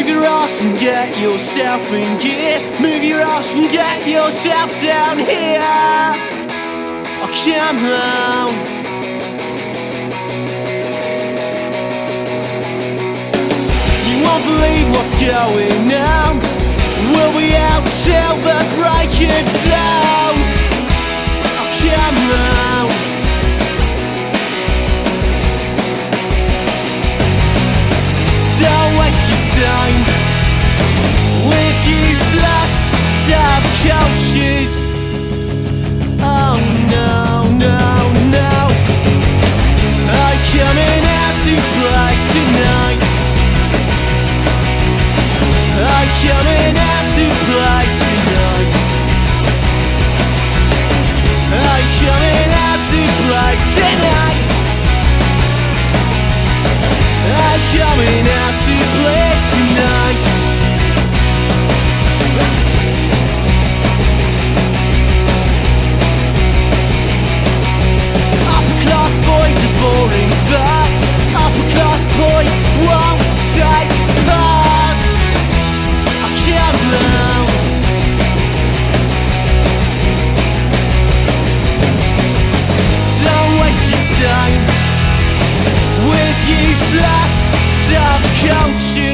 Move your ass and get yourself in gear. Move your ass and get yourself down here. Oh, come on. You won't believe what's going on. We'll be out till the break of dawn. With useless subcultures. Oh no, no, no. I'm coming out to play tonight. I'm coming out to play tonight. stop counting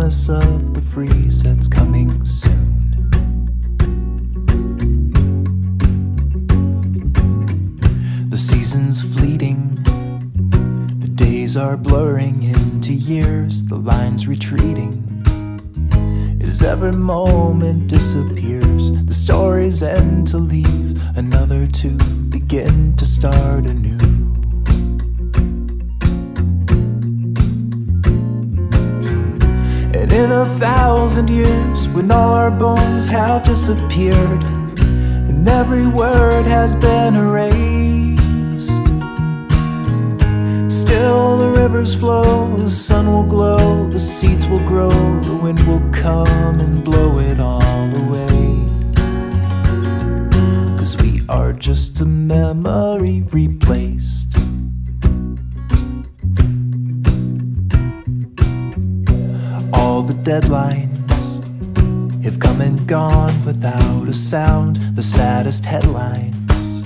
promise of the freeze that's coming soon. The season's fleeting, the days are blurring into years, the lines retreating as every moment disappears. The stories end to leave, another to begin to start anew. In a thousand years, when all our bones have disappeared, and every word has been erased. Still the rivers flow, the sun will glow, the seeds will grow, the wind will come and blow it all away. Cause we are just a memory replaced. Deadlines have come and gone without a sound, the saddest headlines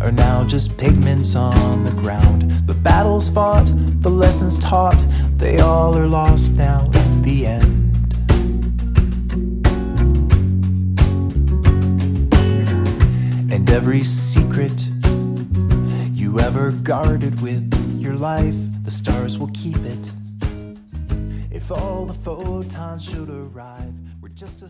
are now just pigments on the ground. The battles fought, the lessons taught, they all are lost now in the end. And every secret you ever guarded with your life, the stars will keep it. All the photons should arrive, we're just a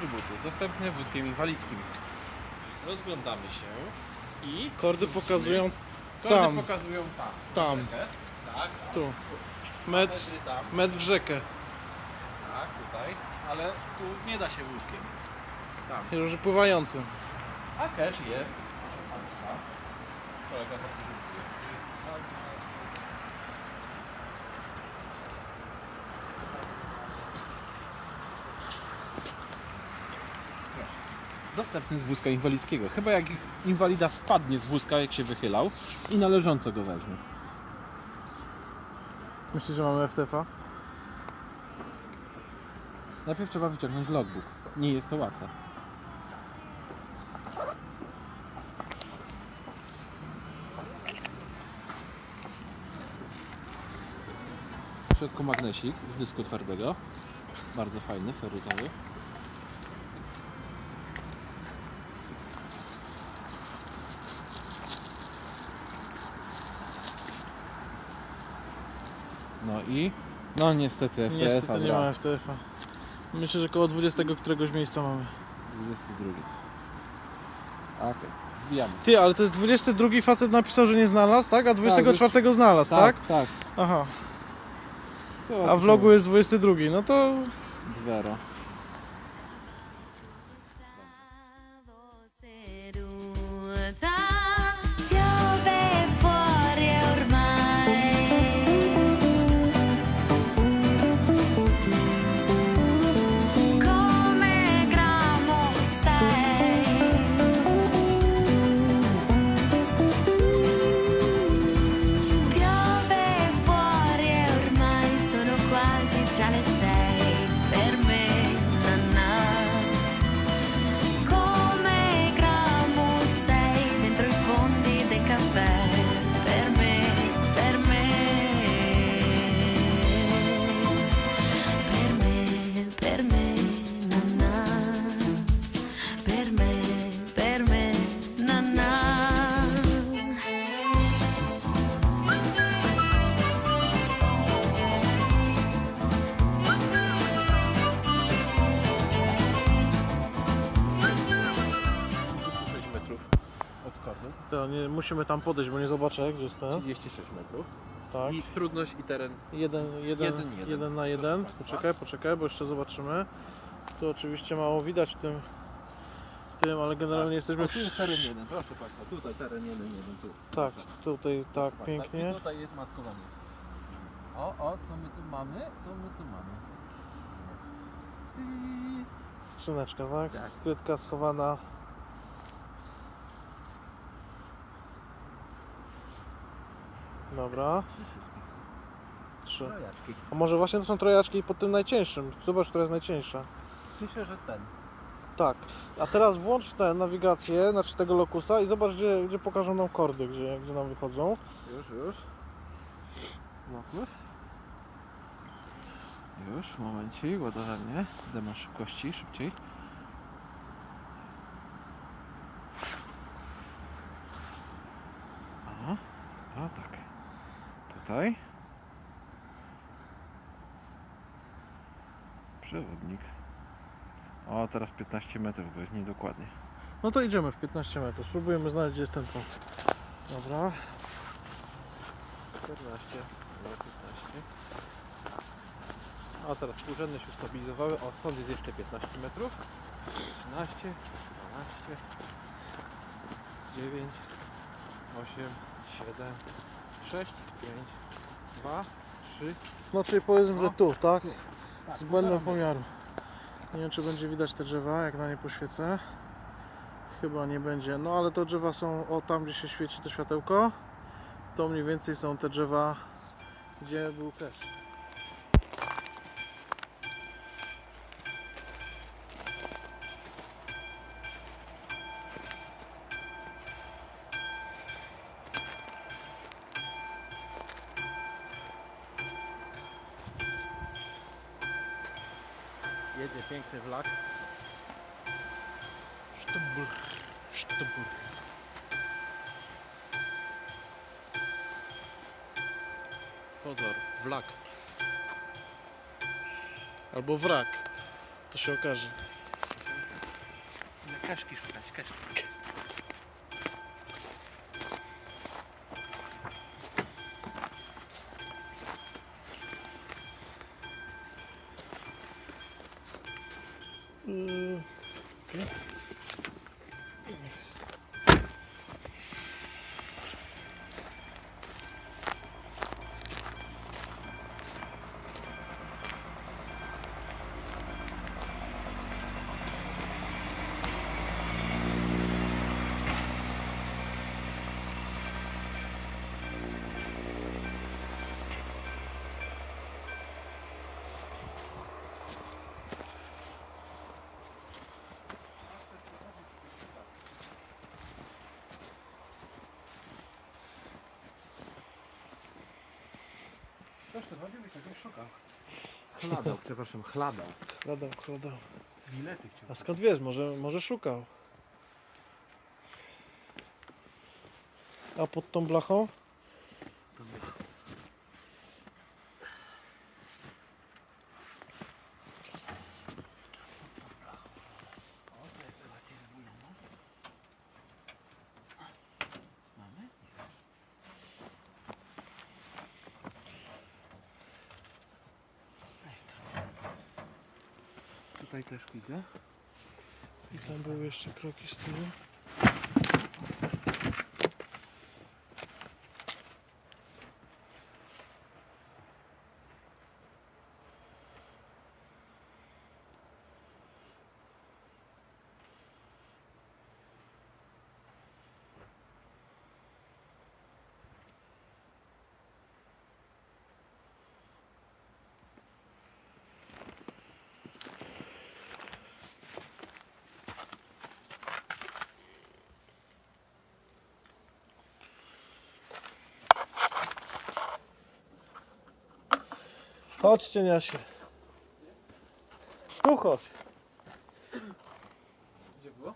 atrybuty, dostępne wózkiem inwalidzkim. Rozglądamy się i Kordy pokazują kordy tam. pokazują tam. tam, Rzekę. Tak, tu. Metr, metry tam, metr w rzekę. tak, tutaj, ale tu nie da się wózkiem. Tam. Chyba, że pływającym. A catch jest. Proszę Państwa. Kolega. Proszę. Dostępny z wózka inwalidzkiego. Chyba jak inwalida spadnie z wózka, jak się wychylał i należąco go weźmie. Myślisz, że mamy FTF-a? Najpierw trzeba wyciągnąć logbook. Nie jest to łatwe. W środku magnesik z dysku twardego. Bardzo fajny, ferrytowy. No i... No niestety FTF-a Niestety nie brak. ma FTF-a. Myślę, że koło 20 któregoś miejsca mamy. 22. Okej, wbijamy. Ty, ale to jest 22 facet napisał, że nie znalazł, tak? A 24 znalazł, tak? tak. Aha. Co A w vlogu jest 22, no to Dwero. come back. To nie, musimy tam podejść, bo nie zobaczę, gdzie jest ten. 36 metrów. Tak. I trudność i teren. Jeden, jeden, Jeden, jeden. jeden na jeden. Proszę państwa. Poczekaj, poczekaj, bo jeszcze zobaczymy. Tu oczywiście mało widać w tym, tym ale generalnie jesteśmy O, tu jest teren jeden, proszę Państwa. Tutaj teren jeden, jeden, tu. Tak, Proszę. tutaj tak, Państwa. pięknie. I tutaj jest maskowanie. O, o, co my tu mamy? Co my tu mamy? Skrzyneczka, tak? Tak. Skrytka schowana. Dobra. Trzy. Trojaczki. A może właśnie to są trojaczki pod tym najcieńszym. Zobacz, która jest najcieńsza. Myślę, że ten. Tak. A teraz włącz tę nawigację, znaczy tego lokusa i zobacz, gdzie, gdzie pokażą nam kordy, gdzie, gdzie nam wychodzą. Już, już. Lokus. Już, momencik, ładowanie. Dema szybkości, szybciej. Aha, o tak. Tutaj. Przewodnik. O, teraz 15 metrów, bo jest niedokładnie. No to idziemy w 15 metrów. Spróbujemy znaleźć, gdzie jest ten punkt. Dobra. 14, 15. A teraz współrzędne się ustabilizowały. O, stąd jest jeszcze 15 metrów. 13, 12, 9, 8, 7, 6, 5, 2, 3. No czyli powiedzmy, że tu, tak? Tak, Z błędem pomiaru. Nie wiem, czy będzie widać te drzewa, jak na nie poświecę. Chyba nie będzie. No ale te drzewa są o tam, gdzie się świeci to światełko. To mniej więcej są te drzewa, gdzie był cache. Jedzie piękny vlak. Sztubur, sztubur. Pozor, vlak. Albo wrak. To się okaże. Kaszki szukać, kaszki. 음, 그래. Ktoś to chodził i czegoś szukał. Chladał, przepraszam, chladał. Kładam, kładam. Bilety chciał. A skąd wiesz? Może, może szukał. A pod tą blachą? Tutaj też widzę. I tam były jeszcze kroki z tyłu. Chodź cieniasie. Tu chodź. Gdzie było?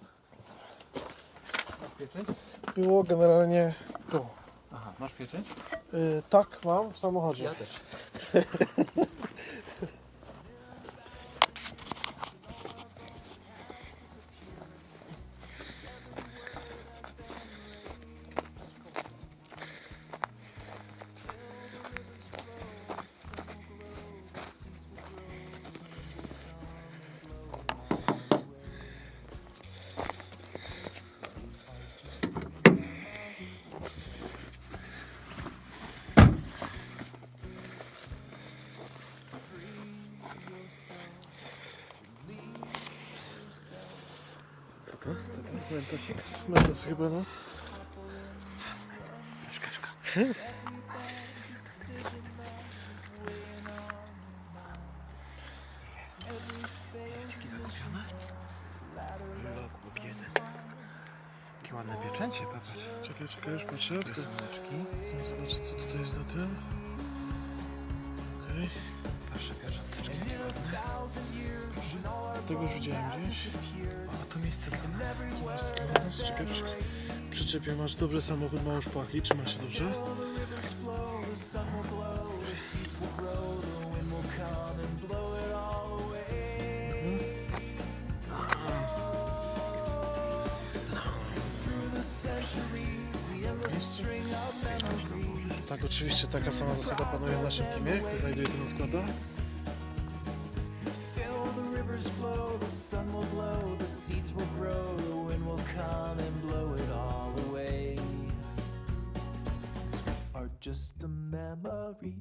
Masz pieczęć? Było generalnie tu. Aha, masz pieczęć? Y, tak, mam w samochodzie. Ja też. Mentosik? Mentos chyba, no. Jakie ładne pieczęcie, popatrz. Czekaj, czekaj, już patrzę. Chcę zobaczyć, co tutaj jest na tym. Okej. Piecząteczki. Tego już widziałem gdzieś. O, to miejsce dla nas. To jest dla nas. Czekaj, przy, przyczepię. Masz dobry samochód, mało szpachli. Trzyma się dobrze. Tak, oczywiście taka sama zasada panuje w naszym teamie. Kto znajduje, ten odkłada. Just a memory